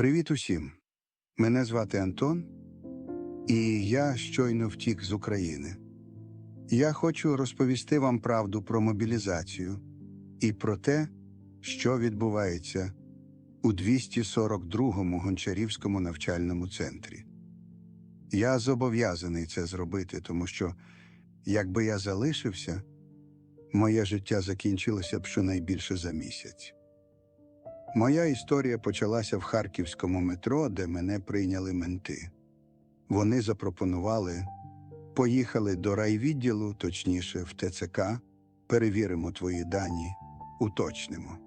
Привіт усім. Мене звати Антон, і я щойно втік з України. Я хочу розповісти вам правду про мобілізацію і про те, що відбувається у 242-му гончарівському навчальному центрі. Я зобов'язаний це зробити, тому що, якби я залишився, моє життя закінчилося б щонайбільше за місяць. Моя історія почалася в харківському метро, де мене прийняли менти. Вони запропонували поїхали до райвідділу, точніше, в ТЦК, перевіримо твої дані, уточнимо.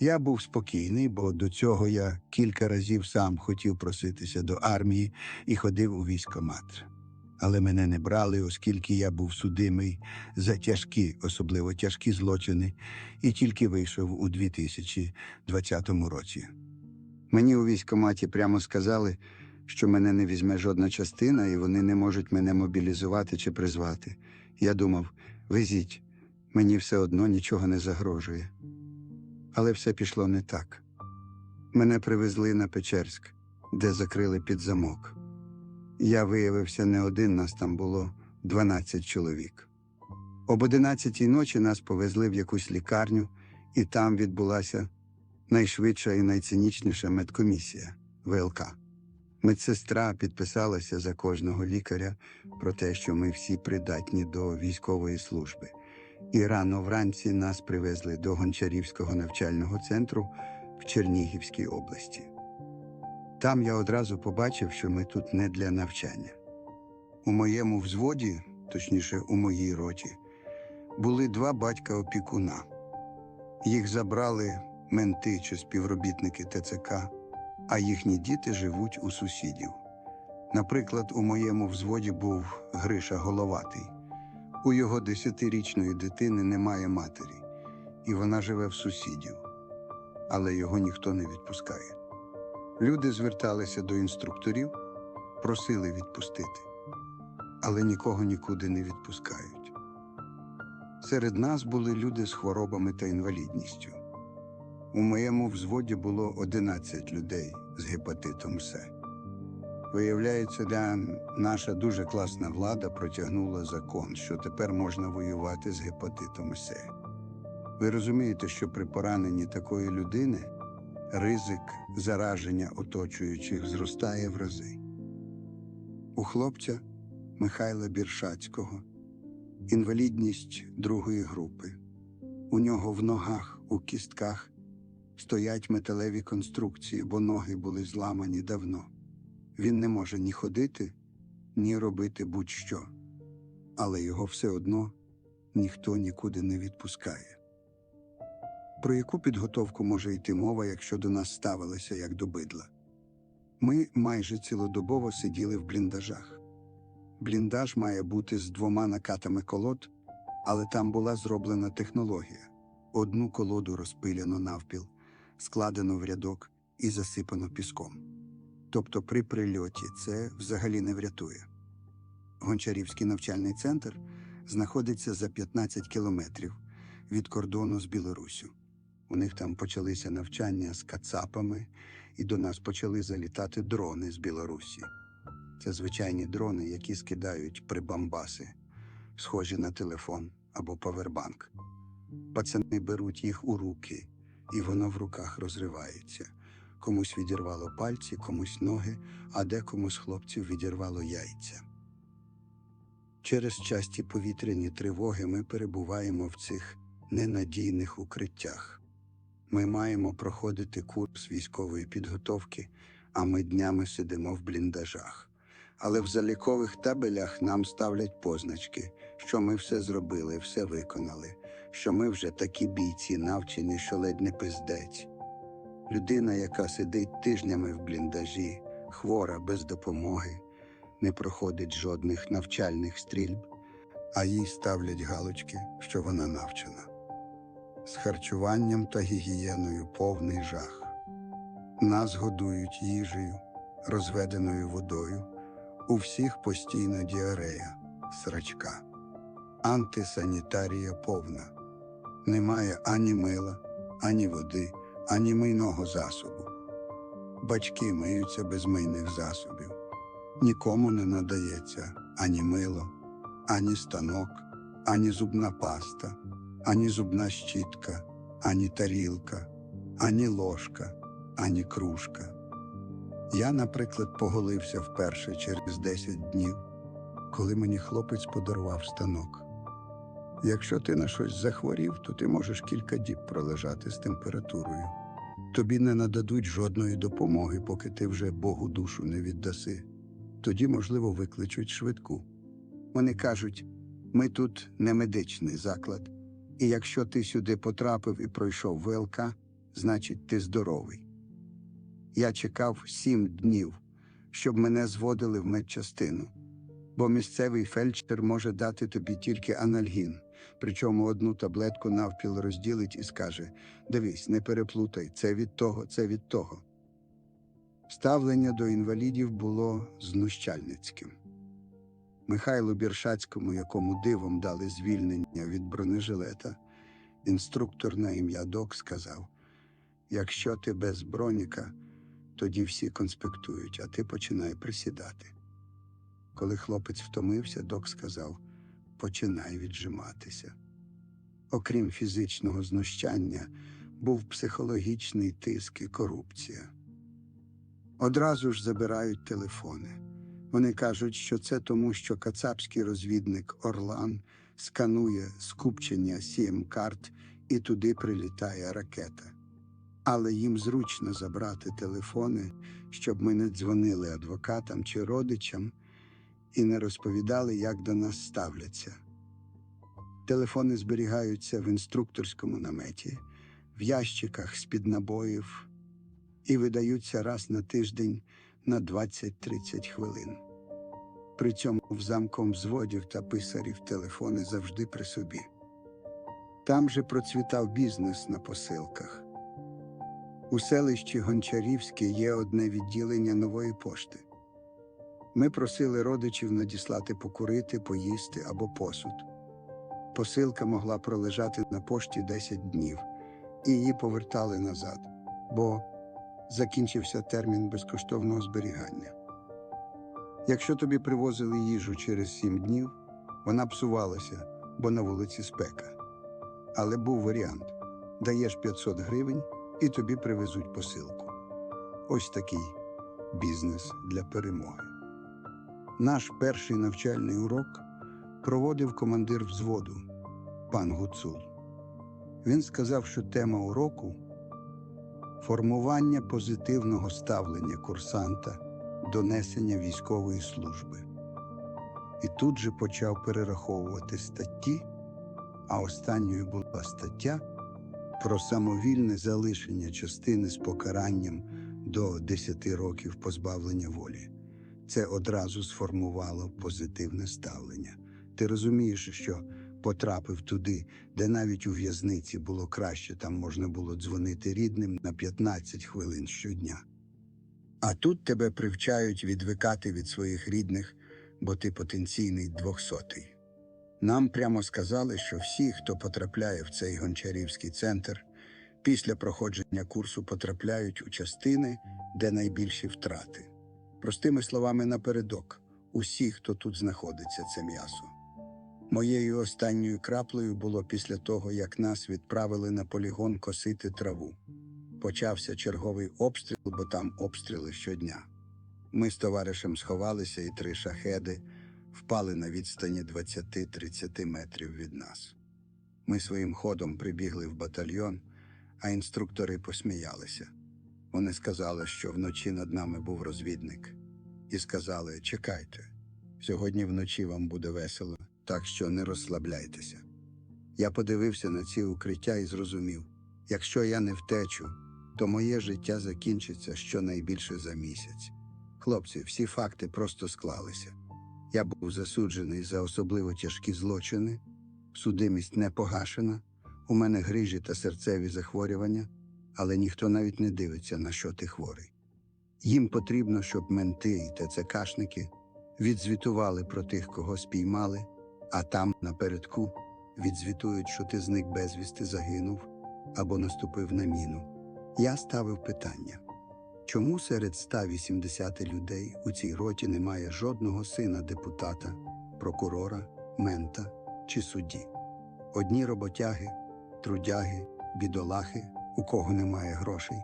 Я був спокійний, бо до цього я кілька разів сам хотів проситися до армії і ходив у військкомат. Але мене не брали, оскільки я був судимий за тяжкі, особливо тяжкі злочини, і тільки вийшов у 2020 році. Мені у військкоматі прямо сказали, що мене не візьме жодна частина, і вони не можуть мене мобілізувати чи призвати. Я думав, везіть, мені все одно нічого не загрожує. Але все пішло не так. Мене привезли на Печерськ, де закрили під замок. Я виявився не один, нас там було 12 чоловік. Об 11-й ночі нас повезли в якусь лікарню, і там відбулася найшвидша і найцинічніша медкомісія ВЛК. Медсестра підписалася за кожного лікаря про те, що ми всі придатні до військової служби. І рано вранці нас привезли до Гончарівського навчального центру в Чернігівській області. Там я одразу побачив, що ми тут не для навчання. У моєму взводі, точніше, у моїй роті, були два батька опікуна. Їх забрали менти чи співробітники ТЦК, а їхні діти живуть у сусідів. Наприклад, у моєму взводі був Гриша Головатий. У його десятирічної дитини немає матері, і вона живе в сусідів, але його ніхто не відпускає. Люди зверталися до інструкторів, просили відпустити, але нікого нікуди не відпускають. Серед нас були люди з хворобами та інвалідністю. У моєму взводі було 11 людей з гепатитом С. Виявляється, да, наша дуже класна влада протягнула закон, що тепер можна воювати з гепатитом С. Ви розумієте, що при пораненні такої людини ризик зараження оточуючих зростає в рази. У хлопця Михайла Біршацького інвалідність другої групи. У нього в ногах, у кістках стоять металеві конструкції, бо ноги були зламані давно. Він не може ні ходити, ні робити будь-що, але його все одно ніхто нікуди не відпускає. Про яку підготовку може йти мова, якщо до нас ставилися як до бидла? Ми майже цілодобово сиділи в бліндажах. Бліндаж має бути з двома накатами колод, але там була зроблена технологія: одну колоду розпиляно навпіл, складено в рядок і засипано піском. Тобто при прильоті це взагалі не врятує. Гончарівський навчальний центр знаходиться за 15 кілометрів від кордону з Білоруссю. У них там почалися навчання з кацапами, і до нас почали залітати дрони з Білорусі. Це звичайні дрони, які скидають прибамбаси, схожі на телефон або павербанк. Пацани беруть їх у руки, і воно в руках розривається. Комусь відірвало пальці, комусь ноги, а декому з хлопців відірвало яйця. Через часті повітряні тривоги ми перебуваємо в цих ненадійних укриттях. Ми маємо проходити курс військової підготовки, а ми днями сидимо в бліндажах. Але в залікових табелях нам ставлять позначки, що ми все зробили, все виконали, що ми вже такі бійці навчені, що ледь не пиздець. Людина, яка сидить тижнями в бліндажі, хвора без допомоги, не проходить жодних навчальних стрільб, а їй ставлять галочки, що вона навчена. З харчуванням та гігієною повний жах. Нас годують їжею, розведеною водою. У всіх постійна діарея, срачка, антисанітарія повна. Немає ані мила, ані води, ані мийного засобу. Батьки миються без мийних засобів. Нікому не надається ані мило, ані станок, ані зубна паста, ані зубна щітка, ані тарілка, ані ложка, ані кружка. Я, наприклад, поголився вперше через 10 днів, коли мені хлопець подарував станок. Якщо ти на щось захворів, то ти можеш кілька діб пролежати з температурою. Тобі не нададуть жодної допомоги, поки ти вже Богу душу не віддаси. Тоді, можливо, викличуть швидку. Вони кажуть: ми тут не медичний заклад, і якщо ти сюди потрапив і пройшов ВЛК, значить ти здоровий. Я чекав сім днів, щоб мене зводили в медчастину, бо місцевий фельдшер може дати тобі тільки анальгін, причому одну таблетку навпіл розділить і скаже: Дивись, не переплутай, це від того, це від того. Ставлення до інвалідів було знущальницьким. Михайлу Біршацькому, якому дивом дали звільнення від бронежилета, інструктор на ім'я Док сказав: якщо ти без броніка, тоді всі конспектують, а ти починай присідати. Коли хлопець втомився, док сказав: починай віджиматися. Окрім фізичного знущання, був психологічний тиск і корупція. Одразу ж забирають телефони. Вони кажуть, що це тому, що кацапський розвідник Орлан сканує скупчення сім-карт і туди прилітає ракета. Але їм зручно забрати телефони, щоб ми не дзвонили адвокатам чи родичам і не розповідали, як до нас ставляться. Телефони зберігаються в інструкторському наметі, в ящиках з-під набоїв і видаються раз на тиждень на 20-30 хвилин. При цьому в замком взводів та писарів телефони завжди при собі. Там же процвітав бізнес на посилках. У селищі Гончарівське є одне відділення нової пошти. Ми просили родичів надіслати покурити, поїсти або посуд. Посилка могла пролежати на пошті 10 днів, і її повертали назад, бо закінчився термін безкоштовного зберігання. Якщо тобі привозили їжу через 7 днів, вона псувалася, бо на вулиці спека. Але був варіант: даєш 500 гривень і тобі привезуть посилку. Ось такий бізнес для перемоги. Наш перший навчальний урок проводив командир взводу, пан Гуцул. Він сказав, що тема уроку формування позитивного ставлення курсанта до несення військової служби. І тут же почав перераховувати статті, а останньою була стаття про самовільне залишення частини з покаранням до 10 років позбавлення волі. Це одразу сформувало позитивне ставлення. Ти розумієш, що потрапив туди, де навіть у в'язниці було краще, там можна було дзвонити рідним на 15 хвилин щодня. А тут тебе привчають відвикати від своїх рідних, бо ти потенційний двохсотий. Нам прямо сказали, що всі, хто потрапляє в цей гончарівський центр, після проходження курсу потрапляють у частини, де найбільші втрати. Простими словами, напередок, усі, хто тут знаходиться, це м'ясо. Моєю останньою краплею було після того, як нас відправили на полігон косити траву. Почався черговий обстріл, бо там обстріли щодня. Ми з товаришем сховалися, і три шахеди впали на відстані 20-30 метрів від нас. Ми своїм ходом прибігли в батальйон, а інструктори посміялися. Вони сказали, що вночі над нами був розвідник, і сказали: чекайте, сьогодні вночі вам буде весело, так що не розслабляйтеся. Я подивився на ці укриття і зрозумів: якщо я не втечу, то моє життя закінчиться щонайбільше за місяць. Хлопці, всі факти просто склалися. Я був засуджений за особливо тяжкі злочини, судимість не погашена, у мене грижі та серцеві захворювання, але ніхто навіть не дивиться, на що ти хворий. Їм потрібно, щоб менти і ТЦКшники відзвітували про тих, кого спіймали, а там напередку відзвітують, що ти зник безвісти загинув або наступив на міну. Я ставив питання, чому серед 180 людей у цій роті немає жодного сина депутата, прокурора, мента чи судді? Одні роботяги, трудяги, бідолахи, у кого немає грошей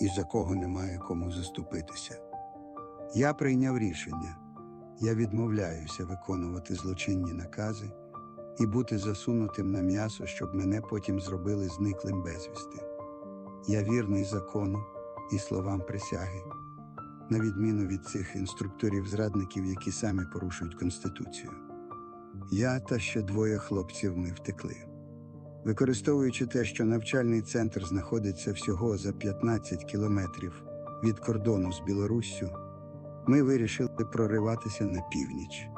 і за кого немає кому заступитися. Я прийняв рішення. Я відмовляюся виконувати злочинні накази і бути засунутим на м'ясо, щоб мене потім зробили зниклим безвісти. Я вірний закону і словам присяги, на відміну від цих інструкторів-зрадників, які самі порушують Конституцію. Я та ще двоє хлопців ми втекли. Використовуючи те, що навчальний центр знаходиться всього за 15 кілометрів від кордону з Білоруссю, ми вирішили прориватися на північ.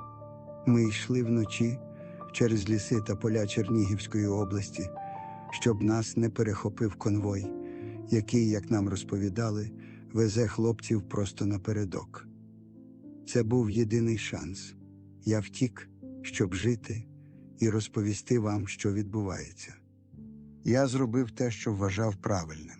Ми йшли вночі через ліси та поля Чернігівської області, щоб нас не перехопив конвой, який, як нам розповідали, везе хлопців просто напередок. Це був єдиний шанс. Я втік, щоб жити і розповісти вам, що відбувається. Я зробив те, що вважав правильним.